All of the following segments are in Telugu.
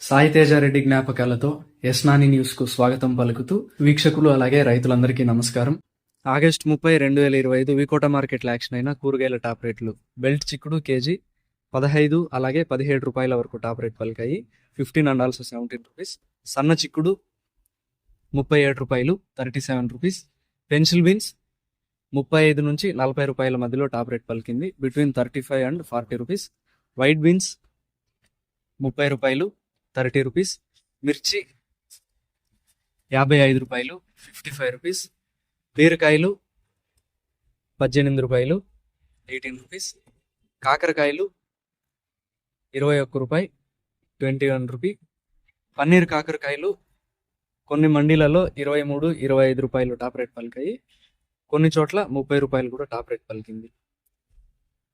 సాయితేజారెడ్డి జ్ఞాపకాలతో యస్నాని న్యూస్కు స్వాగతం పలుకుతూ వీక్షకులు అలాగే రైతులందరికీ నమస్కారం. ఆగస్టు ముప్పై రెండు వేల ఇరవై ఐదు వికోట మార్కెట్లో యాక్షన్ అయిన కూరగాయల టాప్ రేట్లు. బెల్ట్ చిక్కుడు కేజీ పదహైదు అలాగే పదిహేడు రూపాయల వరకు top rate పలికాయి. Fifteen and also seventeen rupees. సన్న చిక్కుడు ముప్పై ఏడు రూపాయలు thirty seven rupees. Pencil beans ముప్పై ఐదు నుంచి నలభై రూపాయల మధ్యలో టాప్ రేట్ పలికింది. Between thirty five and forty rupees. White beans ముప్పై రూపాయలు థర్టీ రూపీస్. మిర్చి యాభై ఐదు రూపాయలు ఫిఫ్టీ ఫైవ్ రూపీస్. బీరకాయలు పద్దెనిమిది రూపాయలు ఎయిటీన్ రూపీస్. కాకరకాయలు ఇరవై ఒక్క రూపాయి ట్వంటీ వన్ రూపీ. పన్నీర్ కాకరకాయలు కొన్ని మండీలలో ఇరవై మూడు ఇరవై ఐదు రూపాయలు టాప్ రేట్ పలికాయి. కొన్ని చోట్ల ముప్పై రూపాయలు కూడా టాప్ రేట్ పలికింది.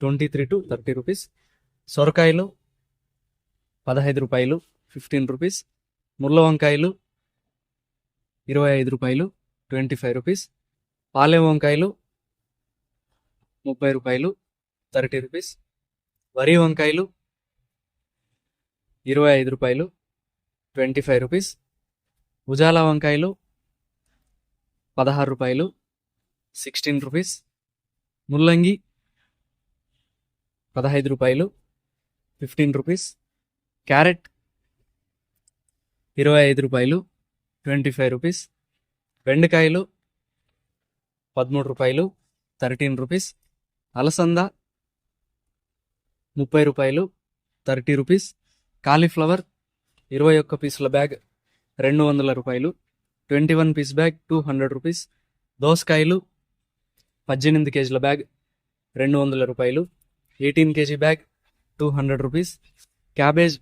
Twenty three to thirty rupees. సొరకాయలు పదహైదు రూపాయలు ఫిఫ్టీన్ రూపీస్. ముర్ల వంకాయలు ఇరవై ఐదు రూపాయలు ట్వంటీ ఫైవ్ రూపీస్. పాలెం వంకాయలు ముప్పై రూపాయలు థర్టీ రూపీస్. వరి వంకాయలు ఇరవై ఐదు రూపాయలు ట్వంటీ ఫైవ్ రూపీస్. ఉజాలా వంకాయలు పదహారు రూపాయలు సిక్స్టీన్ రూపీస్. ముల్లంగి పదహైదు రూపాయలు ఫిఫ్టీన్ రూపీస్. క్యారెట్ ఇరవై ఐదు రూపాయలు ట్వంటీ ఫైవ్ రూపీస్. బెండకాయలు పదమూడు రూపాయలు థర్టీన్ రూపీస్. అలసంద ముప్పై రూపాయలు థర్టీ రూపీస్. కాలీఫ్లవర్ ఇరవై ఒక్క పీసుల బ్యాగ్ రెండు వందల రూపాయలు. Twenty one piece bag two hundred rupees. దోసకాయలు పద్దెనిమిది కేజీల బ్యాగ్ రెండు వందల రూపాయలు. Eighteen kg bag two hundred rupees. Cabbage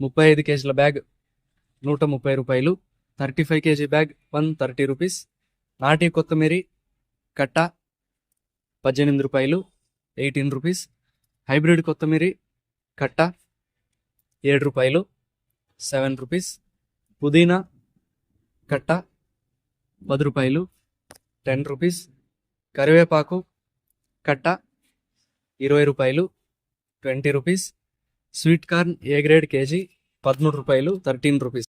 ముప్పై ఐదు కేజీల బ్యాగ్ నూట ముప్పై రూపాయలు. Thirty five kg bag one thirty rupees. నాటి కొత్తిమీరి కట్ట పద్దెనిమిది రూపాయలు ఎయిటీన్ రూపీస్. హైబ్రిడ్ కొత్తిమీరి కట్ట ఏడు రూపాయలు సెవెన్ రూపీస్. పుదీనా కట్ట పది రూపాయలు టెన్ రూపీస్. కరివేపాకు కట్ట ఇరవై రూపాయలు twenty rupees. Sweet corn A grade kg? పదమూడు రూపాయలు థర్టీన్ రూపీస్.